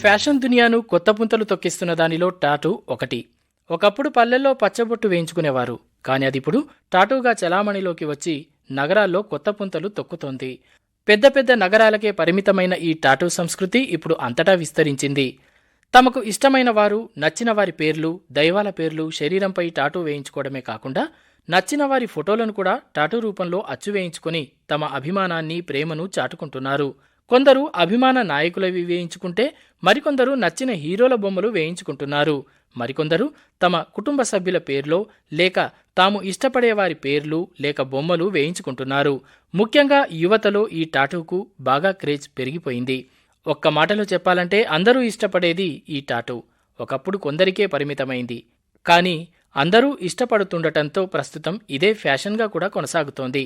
Fashion దునియాను కొత్త పుంతలు తొక్కిస్తున్న దానిలో టాటూ ఒకటి. ఒకప్పుడు పల్లెల్లో పచ్చబొట్టు వేయించుకునేవారు. కానీ అది ఇప్పుడు టాటూగా చలామణిలోకి వచ్చి నగరాల్లో కొత్త పుంతలు తొక్కుతోంది. పెద్ద పెద్ద నగరాలకే పరిమితమైన ఈ టాటూ సంస్కృతి ఇప్పుడు అంతటా విస్తరించింది. తమకు ఇష్టమైన వారు నచ్చిన వారి పేర్లు దైవాల పేర్లు శరీరంపై టాటూ వేయించుకోవడమే కాకుండా నచ్చిన వారి ఫోటోలను కూడా టాటూ రూపంలో అచ్చు వేయించుకుని తమ అభిమానాన్ని ప్రేమను చాటుకుంటున్నారు. కొందరు అభిమాన నాయకులవి వేయించుకుంటే మరికొందరు నచ్చిన హీరోల బొమ్మలు వేయించుకుంటున్నారు. మరికొందరు తమ కుటుంబ సభ్యుల పేర్లో లేక తాము ఇష్టపడే వారి పేర్లు లేక బొమ్మలు వేయించుకుంటున్నారు. ముఖ్యంగా యువతలో ఈ టాటూకు బాగా క్రేజ్ పెరిగిపోయింది. ఒక్క మాటలో చెప్పాలంటే అందరూ ఇష్టపడేది ఈ టాటూ. ఒకప్పుడు కొందరికే పరిమితమైంది. కానీ అందరూ ఇష్టపడుతుండటంతో ప్రస్తుతం ఇదే ఫ్యాషన్గా కూడా కొనసాగుతోంది.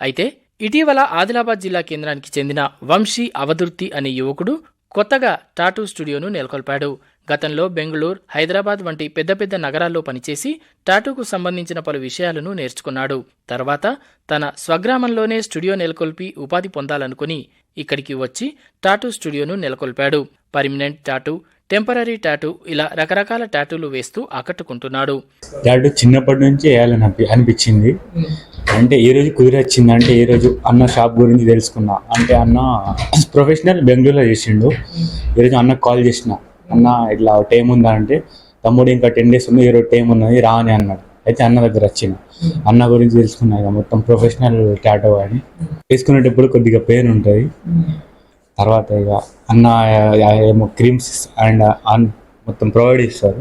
అయితే ఇటీవల ఆదిలాబాద్ జిల్లా కేంద్రానికి చెందిన వంశీ అవధుర్తి అనే యువకుడు కొత్తగా టాటూ స్టూడియోను నెలకొల్పాడు. గతంలో బెంగళూరు హైదరాబాద్ వంటి పెద్ద పెద్ద నగరాల్లో పనిచేసి టాటూకు సంబంధించిన పలు విషయాలను నేర్చుకున్నాడు. తర్వాత తన స్వగ్రామంలోనే స్టూడియో నెలకొల్పి ఉపాధి పొందాలనుకుని ఇక్కడికి వచ్చి టాటూ స్టూడియోను నెలకొల్పాడు. పర్మినెంట్ టాటూ టెంపరీ టాటూ ఇలా రకరకాల టాటూలు వేస్తూ ఆకట్టుకుంటున్నాడు. టాటూ చిన్నప్పటి నుంచి వేయాలని అనిపించింది. అంటే ఏ రోజు కుదిరొచ్చింది అంటే ఏ రోజు అన్న షాప్ గురించి తెలుసుకున్నా. అంటే అన్న ప్రొఫెషనల్ బెంగళూరులో చేసిండు. ఈరోజు అన్న కాల్ చేసిన. అన్న ఇట్లా టైం ఉందా? అంటే తమ్ముడు ఇంకా టెన్ డేస్ ఉంది ఈరోజు టైం ఉన్నది రా అని అన్నాడు. అయితే అన్న దగ్గర వచ్చిన. అన్న గురించి తెలుసుకున్నా ఇక మొత్తం ప్రొఫెషనల్ టాటో అని. వేసుకునేటప్పుడు కొద్దిగా పెయిన్ ఉంటుంది. తర్వాత ఇక అన్న ఏమో క్రీమ్స్ అండ్ అన్ మొత్తం ప్రొవైడ్ చేస్తారు.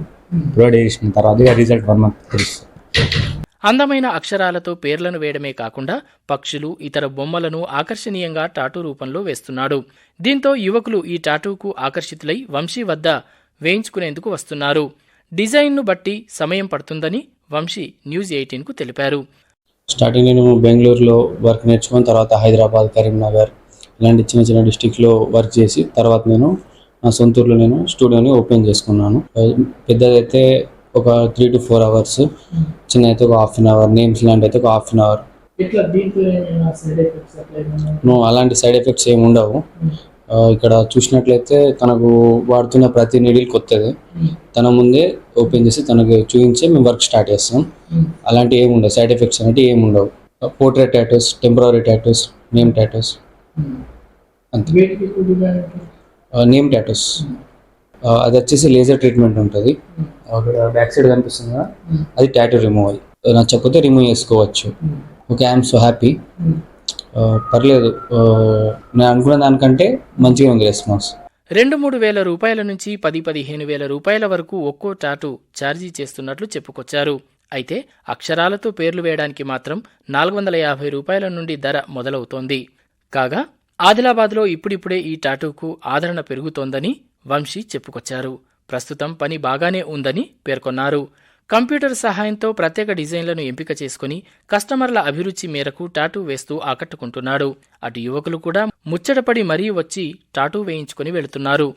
ప్రొవైడ్ చేసిన తర్వాత ఇక రిజల్ట్ వన్ మంత్ తెలుస్తుంది. అందమైన అక్షరాలతో పేర్లను వేయడమే కాకుండా పక్షులు ఇతర బొమ్మలను ఆకర్షణీయంగా టాటూ రూపంలో వేస్తున్నాడు. దీంతో యువకులు ఈ టాటూకు ఆకర్షితులై వంశీ వద్ద వేయించుకునేందుకు వస్తున్నారు. డిజైన్ను బట్టి సమయం పడుతుందని వంశీ న్యూస్ ఎయిటీన్కు తెలిపారు. స్టార్టింగ్ నేను బెంగళూరులో వర్క్ నేర్చుకున్న తర్వాత హైదరాబాద్ కరీంనగర్ ఇలాంటి చిన్న చిన్న డిస్టిక్లో వర్క్ చేసి తర్వాత నేను నా సొంత ఊర్లో నేను స్టూడియోని ఓపెన్ చేసుకున్నాను. పెద్దదైతే ఒక త్రీ టు ఫోర్ అవర్స్ చిన్న అయితే ఒక హాఫ్ అన్ అవర్ నేమ్స్ లాంటి అయితే ఒక హాఫ్ అన్ అవర్ నో అలాంటి సైడ్ ఎఫెక్ట్స్ ఏమి ఉండవు. ఇక్కడ చూసినట్లయితే తనకు వాడుతున్న ప్రతి నీడిల్ కొత్తది. తన ముందే ఓపెన్ చేసి తనకు చూపించి మేము వర్క్ స్టార్ట్ చేస్తాం. అలాంటి ఏమి ఉండవు. సైడ్ ఎఫెక్ట్స్ అనేవి ఏమి ఉండవు. Portrait tattoos temporary tattoos name tattoos అంతే. నేమ్ టాటోస్ అది వచ్చేసి లేజర్ ట్రీట్మెంట్ ఉంటుంది. అక్కడ బ్యాక్ సైడ్ కనిపిస్తుంది కదా. అది టాటూ రిమూవల్ నచ్చకపోతే రిమూవ్ చేసుకోవచ్చు. ఓకే ఐఎమ్ సో హ్యాపీ పర్లేదు. నేను అనుకున్న దానికంటే మంచిగా ఉంది రెస్పాన్స్ రెండు మూడు వేల రూపాయల నుంచి పది పదిహేను వేల రూపాయల వరకు ఒక్కో టాటూ ఛార్జీ చేస్తున్నట్లు చెప్పుకొచ్చారు. అయితే అక్షరాలతో పేర్లు వేయడానికి మాత్రం నాలుగు వందల యాభై రూపాయల నుండి ధర మొదలవుతోంది. కాగా ఆదిలాబాద్లో ఇప్పుడిప్పుడే ఈ టాటూకు ఆదరణ పెరుగుతోందని వంశీ చెప్పుకొచ్చారు. ప్రస్తుతం పని బాగానే ఉందని పేర్కొన్నారు. కంప్యూటర్ సహాయంతో ప్రత్యేక డిజైన్లను ఎంపిక చేసుకుని కస్టమర్ల అభిరుచి మేరకు టాటూ వేస్తూ ఆకట్టుకుంటున్నాడు. అటు యువకులు కూడా ముచ్చటపడి మరీ వచ్చి టాటూ వేయించుకుని వెళుతున్నారు.